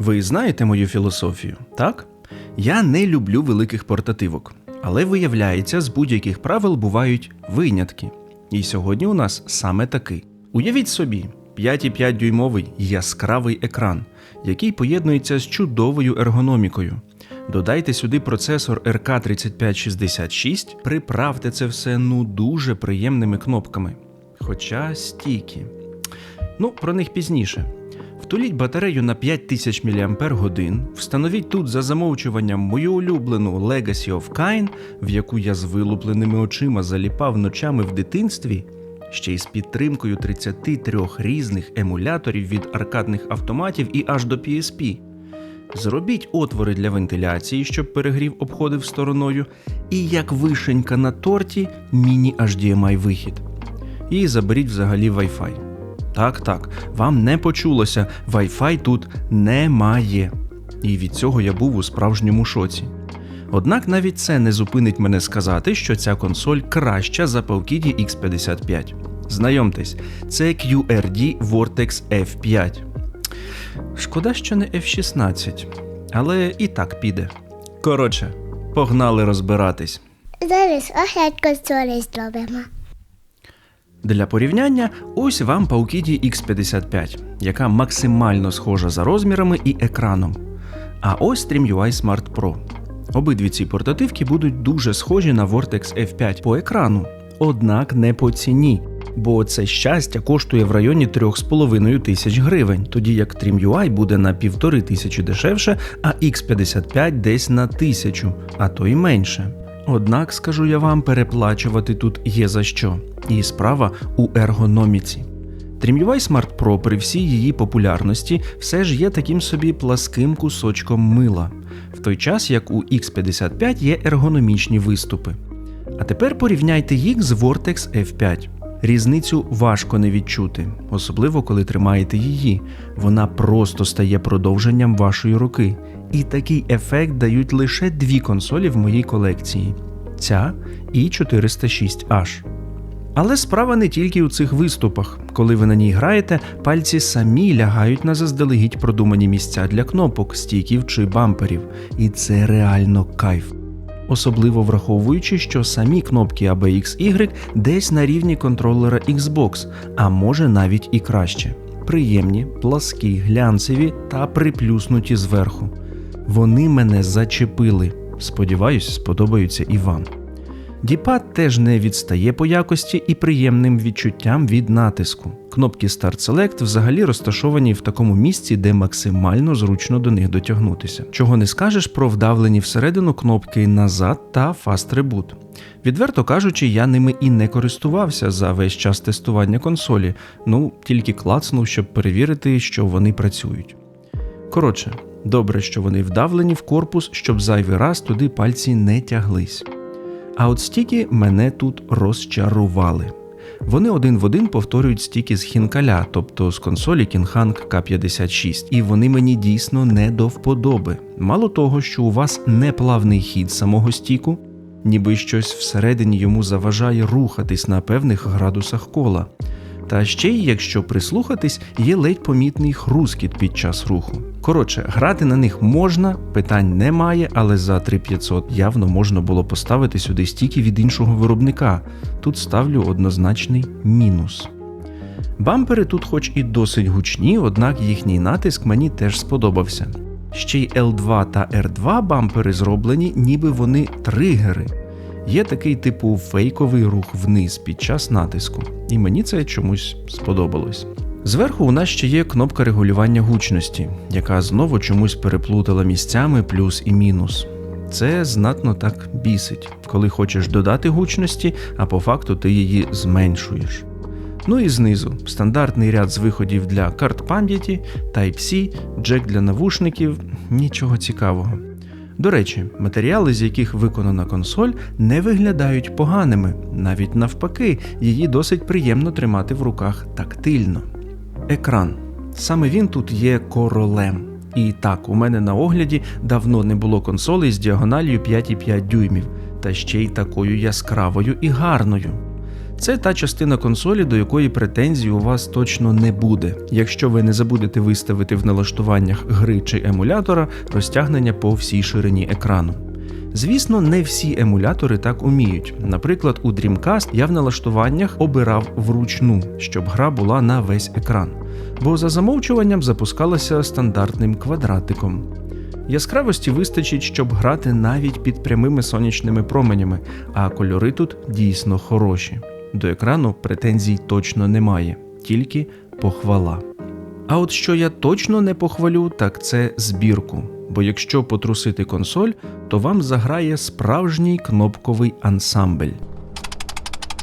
Ви знаєте мою філософію, так? Я не люблю великих портативок, але виявляється, з будь-яких правил бувають винятки. І сьогодні у нас саме такий. Уявіть собі, 5,5 дюймовий яскравий екран, який поєднується з чудовою ергономікою. Додайте сюди процесор RK3566, приправте це все ну дуже приємними кнопками. Хоча стійкі. Ну, про них пізніше. Втуліть батарею на 5000 мАч, встановіть тут за замовчуванням мою улюблену Legacy of Kain, в яку я з вилупленими очима заліпав ночами в дитинстві, ще й з підтримкою 33 різних емуляторів від аркадних автоматів і аж до PSP. Зробіть отвори для вентиляції, щоб перегрів обходив стороною, і як вишенька на торті, міні-HDMI вихід. І заберіть взагалі Wi-Fi. Так, так, вам не почулося, Wi-Fi тут немає. І від цього я був у справжньому шоці. Однак навіть це не зупинить мене сказати, що ця консоль краща за Pawkidi X55. Знайомтесь, це QRD Vortex F5. Шкода, що не F16, але і так піде. Коротше, погнали розбиратись. Зараз огляд консолей зробимо. Для порівняння, ось вам Pawkidi X55, яка максимально схожа за розмірами і екраном. А ось StreamUI Smart Pro. Обидві ці портативки будуть дуже схожі на Vortex F5 по екрану, однак не по ціні. Бо це щастя коштує в районі 3,5 тисяч гривень, тоді як StreamUI буде на півтори тисячі дешевше, а X55 десь на тисячу, а то й менше. Однак, скажу я вам, переплачувати тут є за що. І справа у ергономіці. TrimUI Smart Pro при всій її популярності все ж є таким собі пласким кусочком мила, в той час як у X55 є ергономічні виступи. А тепер порівняйте їх з Vortex F5. Різницю важко не відчути, особливо коли тримаєте її. Вона просто стає продовженням вашої руки. І такий ефект дають лише дві консолі в моїй колекції: ця і 406H. Але справа не тільки у цих виступах. Коли ви на ній граєте, пальці самі лягають на заздалегідь продумані місця для кнопок, стійків чи бамперів, і це реально кайф. Особливо враховуючи, що самі кнопки ABXY десь на рівні контролера Xbox, а може навіть і краще. Приємні, пласкі, глянцеві та приплюснуті зверху. Вони мене зачепили. Сподіваюсь, сподобаються і вам. Діпад теж не відстає по якості і приємним відчуттям від натиску. Кнопки Start Select взагалі розташовані в такому місці, де максимально зручно до них дотягнутися. Чого не скажеш про вдавлені всередину кнопки назад та Fast Reboot. Відверто кажучи, я ними і не користувався за весь час тестування консолі, ну тільки клацнув, щоб перевірити, що вони працюють. Коротше, добре, що вони вдавлені в корпус, щоб зайвий раз туди пальці не тяглись. А от стіки мене тут розчарували. Вони один в один повторюють стіки з хінкаля, тобто з консолі Кінханг К56, і вони мені дійсно не до вподоби. Мало того, що у вас не плавний хід самого стіку, ніби щось всередині йому заважає рухатись на певних градусах кола. Та ще й, якщо прислухатись, є ледь помітний хрускіт під час руху. Коротше, грати на них можна, питань немає, але за 3500 явно можна було поставити сюди стільки від іншого виробника. Тут ставлю однозначний мінус. Бампери тут, хоч і досить гучні, однак їхній натиск мені теж сподобався. Ще й L2 та R2 бампери зроблені, ніби вони тригери. Є такий типу фейковий рух вниз під час натиску, і мені це чомусь сподобалось. Зверху у нас ще є кнопка регулювання гучності, яка знову чомусь переплутала місцями плюс і мінус. Це знатно так бісить, коли хочеш додати гучності, а по факту ти її зменшуєш. Ну і знизу стандартний ряд з виходів для карт пам'яті, Type-C, джек для навушників, нічого цікавого. До речі, матеріали, з яких виконана консоль, не виглядають поганими, навіть навпаки, її досить приємно тримати в руках тактильно. Екран. Саме він тут є королем. І так, у мене на огляді давно не було консолей з діагональю 5,5 дюймів, та ще й такою яскравою і гарною. Це та частина консолі, до якої претензій у вас точно не буде, якщо ви не забудете виставити в налаштуваннях гри чи емулятора розтягнення по всій ширині екрану. Звісно, не всі емулятори так уміють. Наприклад, у Dreamcast я в налаштуваннях обирав вручну, щоб гра була на весь екран, бо за замовчуванням запускалася стандартним квадратиком. Яскравості вистачить, щоб грати навіть під прямими сонячними променями, а кольори тут дійсно хороші. До екрану претензій точно немає, тільки похвала. А от що я точно не похвалю, так це збірку. Бо якщо потрусити консоль, то вам заграє справжній кнопковий ансамбль.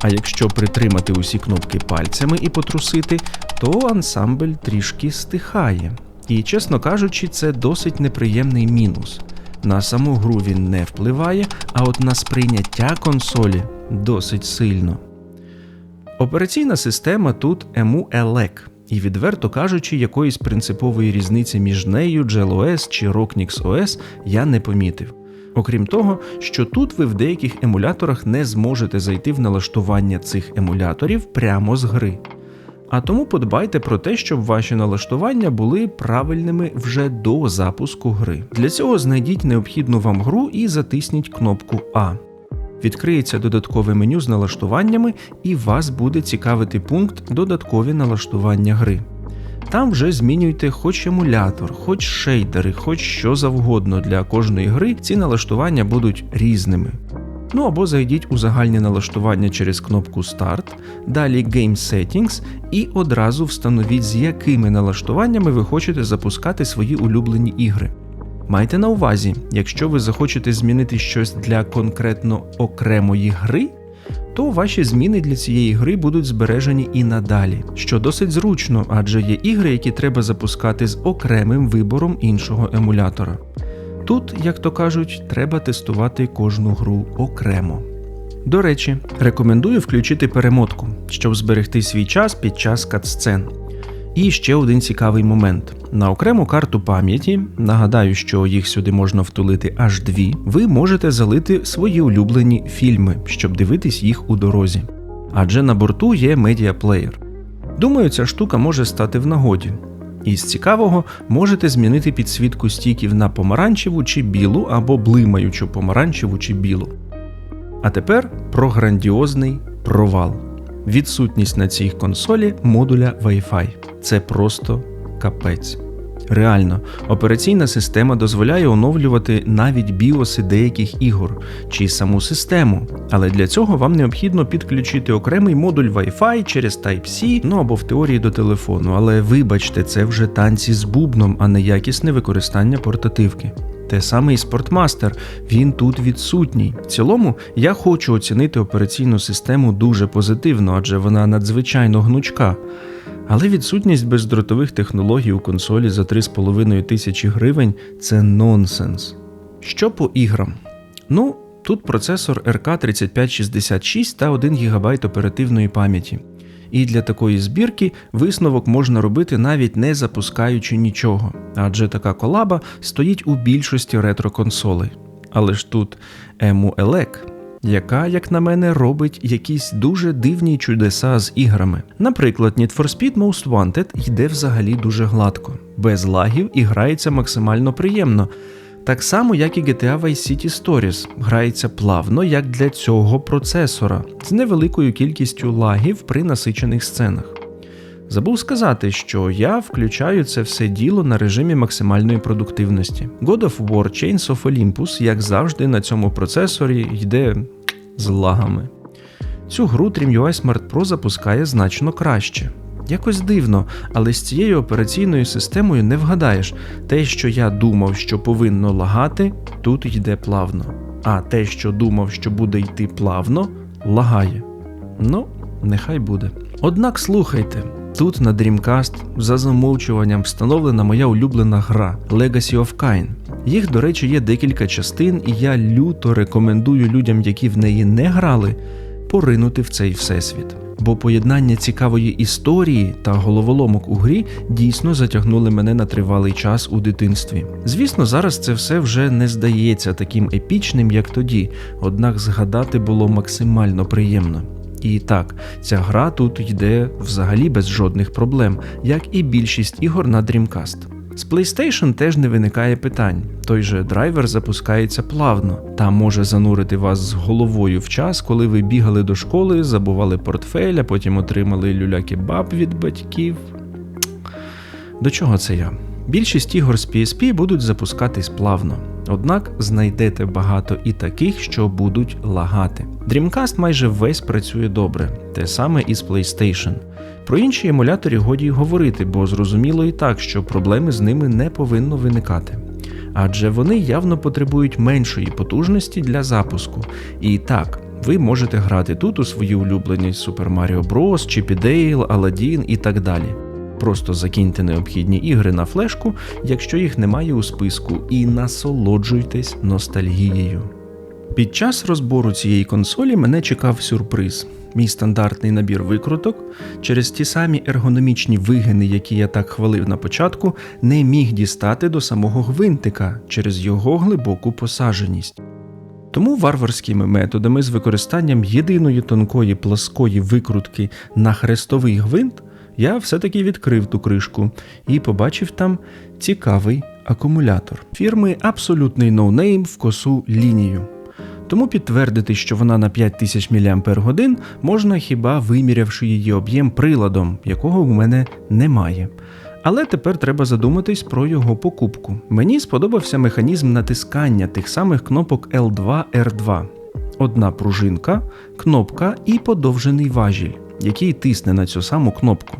А якщо притримати усі кнопки пальцями і потрусити, то ансамбль трішки стихає. І, чесно кажучи, це досить неприємний мінус. На саму гру він не впливає, а от на сприйняття консолі досить сильно. Операційна система тут EMU ELEC, і відверто кажучи, якоїсь принципової різниці між нею, GLOS чи Rocknix OS я не помітив. Окрім того, що тут ви в деяких емуляторах не зможете зайти в налаштування цих емуляторів прямо з гри. А тому подбайте про те, щоб ваші налаштування були правильними вже до запуску гри. Для цього знайдіть необхідну вам гру і затисніть кнопку А. Відкриється додаткове меню з налаштуваннями, і вас буде цікавити пункт Додаткові налаштування гри. Там вже змінюйте хоч емулятор, хоч шейдери, хоч що завгодно для кожної гри. Ці налаштування будуть різними. Ну або зайдіть у загальні налаштування через кнопку Старт, далі Game Settings і одразу встановіть, з якими налаштуваннями ви хочете запускати свої улюблені ігри. Майте на увазі, якщо ви захочете змінити щось для конкретно окремої гри, то ваші зміни для цієї гри будуть збережені і надалі, що досить зручно, адже є ігри, які треба запускати з окремим вибором іншого емулятора. Тут, як то кажуть, треба тестувати кожну гру окремо. До речі, рекомендую включити перемотку, щоб зберегти свій час під час катсцен. І ще один цікавий момент: на окрему карту пам'яті, нагадаю, що їх сюди можна втулити аж дві, ви можете залити свої улюблені фільми, щоб дивитись їх у дорозі. Адже на борту є медіаплеєр. Думаю, ця штука може стати в нагоді. Із цікавого можете змінити підсвітку стіків на помаранчеву чи білу або блимаючу помаранчеву чи білу. А тепер про грандіозний провал. Відсутність на цій консолі модуля Wi-Fi. Це просто капець. Реально, операційна система дозволяє оновлювати навіть біоси деяких ігор чи саму систему, але для цього вам необхідно підключити окремий модуль Wi-Fi через Type-C, ну або в теорії до телефону. Але вибачте, це вже танці з бубном, а не якісне використання портативки. Те саме і Sportmaster, він тут відсутній. В цілому я хочу оцінити операційну систему дуже позитивно, адже вона надзвичайно гнучка. Але відсутність бездротових технологій у консолі за 3,5 тисячі гривень це нонсенс. Що по іграм? Ну, тут процесор RK 3566 та 1 ГБ оперативної пам'яті. І для такої збірки висновок можна робити навіть не запускаючи нічого, адже така колаба стоїть у більшості ретро-консолей. Але ж тут EMU ELEC, яка, як на мене, робить якісь дуже дивні чудеса з іграми. Наприклад, Need for Speed Most Wanted йде взагалі дуже гладко, без лагів і грається максимально приємно. Так само, як і GTA Vice City Stories, грається плавно, як для цього процесора, з невеликою кількістю лагів при насичених сценах. Забув сказати, що я включаю це все діло на режимі максимальної продуктивності. God of War Chains of Olympus, як завжди, на цьому процесорі йде з лагами. Цю гру TrimUI Smart Pro запускає значно краще. Якось дивно, але з цією операційною системою не вгадаєш, те, що я думав, що повинно лагати, тут йде плавно. А те, що думав, що буде йти плавно, лагає. Ну, нехай буде. Однак слухайте, тут на Dreamcast за замовчуванням встановлена моя улюблена гра Legacy of Kain. Їх, до речі, є декілька частин, і я люто рекомендую людям, які в неї не грали, поринути в цей всесвіт. Бо поєднання цікавої історії та головоломок у грі дійсно затягнули мене на тривалий час у дитинстві. Звісно, зараз це все вже не здається таким епічним, як тоді, однак згадати було максимально приємно. І так, ця гра тут йде взагалі без жодних проблем, як і більшість ігор на Dreamcast. З PlayStation теж не виникає питань. Той же драйвер запускається плавно та може занурити вас з головою в час, коли ви бігали до школи, забували портфель, а потім отримали люля-кебаб від батьків. До чого це я? Більшість ігор з PSP будуть запускатись плавно, однак знайдете багато і таких, що будуть лагати. Dreamcast майже весь працює добре, те саме і з PlayStation. Про інші емулятори годі й говорити, бо зрозуміло і так, що проблеми з ними не повинно виникати. Адже вони явно потребують меншої потужності для запуску. І так, ви можете грати тут у свої улюблені Super Mario Bros, Chip and Dale, Aladdin і так далі. Просто закиньте необхідні ігри на флешку, якщо їх немає у списку, і насолоджуйтесь ностальгією. Під час розбору цієї консолі мене чекав сюрприз. Мій стандартний набір викруток через ті самі ергономічні вигини, які я так хвалив на початку, не міг дістати до самого гвинтика через його глибоку посадженість. Тому варварськими методами з використанням єдиної тонкої плоскої викрутки на хрестовий гвинт я все-таки відкрив ту кришку і побачив там цікавий акумулятор фірми абсолютний ноунейм в косу лінію. Тому підтвердити, що вона на 5000 мАч можна хіба вимірявши її об'єм приладом, якого у мене немає. Але тепер треба задуматись про його покупку. Мені сподобався механізм натискання тих самих кнопок L2 R2. Одна пружинка, кнопка і подовжений важіль, який тисне на цю саму кнопку.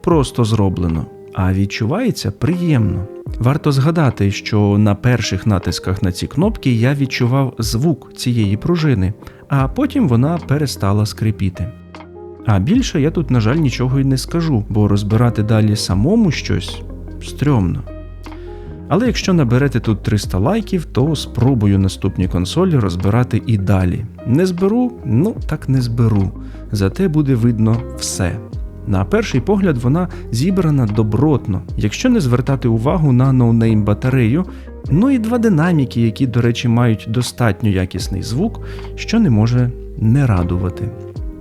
Просто зроблено, а відчувається приємно. Варто згадати, що на перших натисках на ці кнопки я відчував звук цієї пружини, а потім вона перестала скрипіти. А більше я тут, на жаль, нічого й не скажу, бо розбирати далі самому щось стрьомно. Але якщо наберете тут 300 лайків, то спробую наступні консолі розбирати і далі. Не зберу, ну так не зберу. Зате буде видно все. На перший погляд вона зібрана добротно, якщо не звертати увагу на ноунейм батарею, ну і два динаміки, які, до речі, мають достатньо якісний звук, що не може не радувати.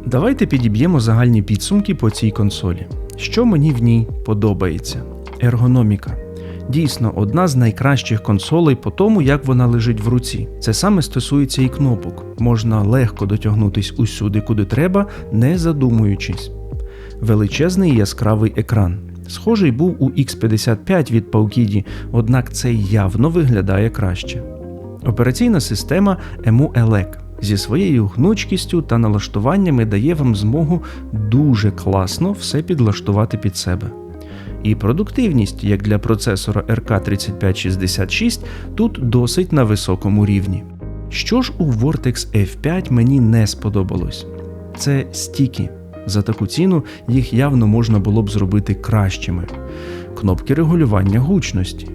Давайте підіб'ємо загальні підсумки по цій консолі. Що мені в ній подобається? Ергономіка. Дійсно, одна з найкращих консолей по тому, як вона лежить в руці. Це саме стосується і кнопок. Можна легко дотягнутись усюди, куди треба, не задумуючись. Величезний яскравий екран. Схожий був у X55 від Paukidi, однак цей явно виглядає краще. Операційна система EMU-ELEC зі своєю гнучкістю та налаштуваннями дає вам змогу дуже класно все підлаштувати під себе. І продуктивність, як для процесора RK3566, тут досить на високому рівні. Що ж у Vortex F5 мені не сподобалось? Це стіки. За таку ціну їх явно можна було б зробити кращими. Кнопки регулювання гучності,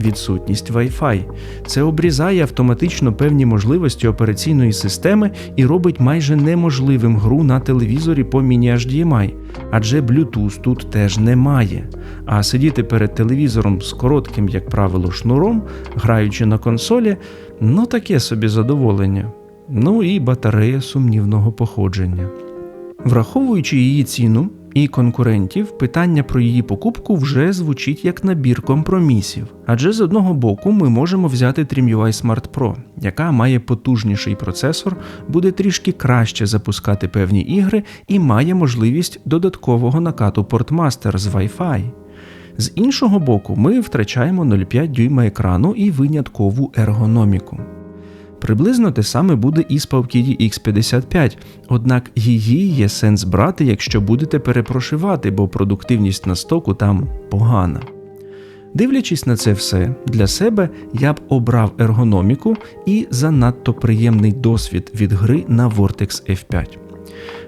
відсутність Wi-Fi. Це обрізає автоматично певні можливості операційної системи і робить майже неможливим гру на телевізорі по міні-HDMI, адже Bluetooth тут теж немає. А сидіти перед телевізором з коротким, як правило, шнуром, граючи на консолі, ну таке собі задоволення. Ну і батарея сумнівного походження. Враховуючи її ціну і конкурентів, питання про її покупку вже звучить як набір компромісів. Адже з одного боку ми можемо взяти TrimUI Smart Pro, яка має потужніший процесор, буде трішки краще запускати певні ігри і має можливість додаткового накату Portmaster з Wi-Fi. З іншого боку, ми втрачаємо 0,5 дюйма екрану і виняткову ергономіку. Приблизно те саме буде і з Paukidi X55, однак її є сенс брати, якщо будете перепрошивати, бо продуктивність на стоку там погана. Дивлячись на це все, для себе я б обрав ергономіку і занадто приємний досвід від гри на Vortex F5.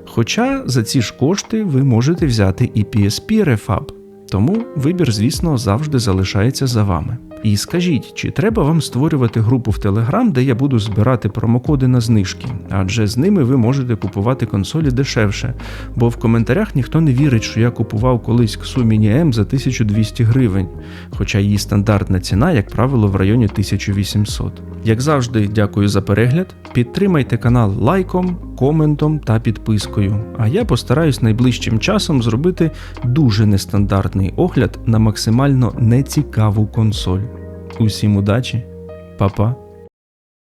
Хоча за ці ж кошти ви можете взяти і PSP Refab, тому вибір, звісно, завжди залишається за вами. І скажіть, чи треба вам створювати групу в Telegram, де я буду збирати промокоди на знижки, адже з ними ви можете купувати консолі дешевше, бо в коментарях ніхто не вірить, що я купував колись Xu Mini M за 1200 гривень, хоча її стандартна ціна, як правило, в районі 1800. Як завжди, дякую за перегляд. Підтримайте канал лайком, коментом та підпискою. А я постараюсь найближчим часом зробити дуже нестандартний огляд на максимально нецікаву консоль. Усім удачі, па-па!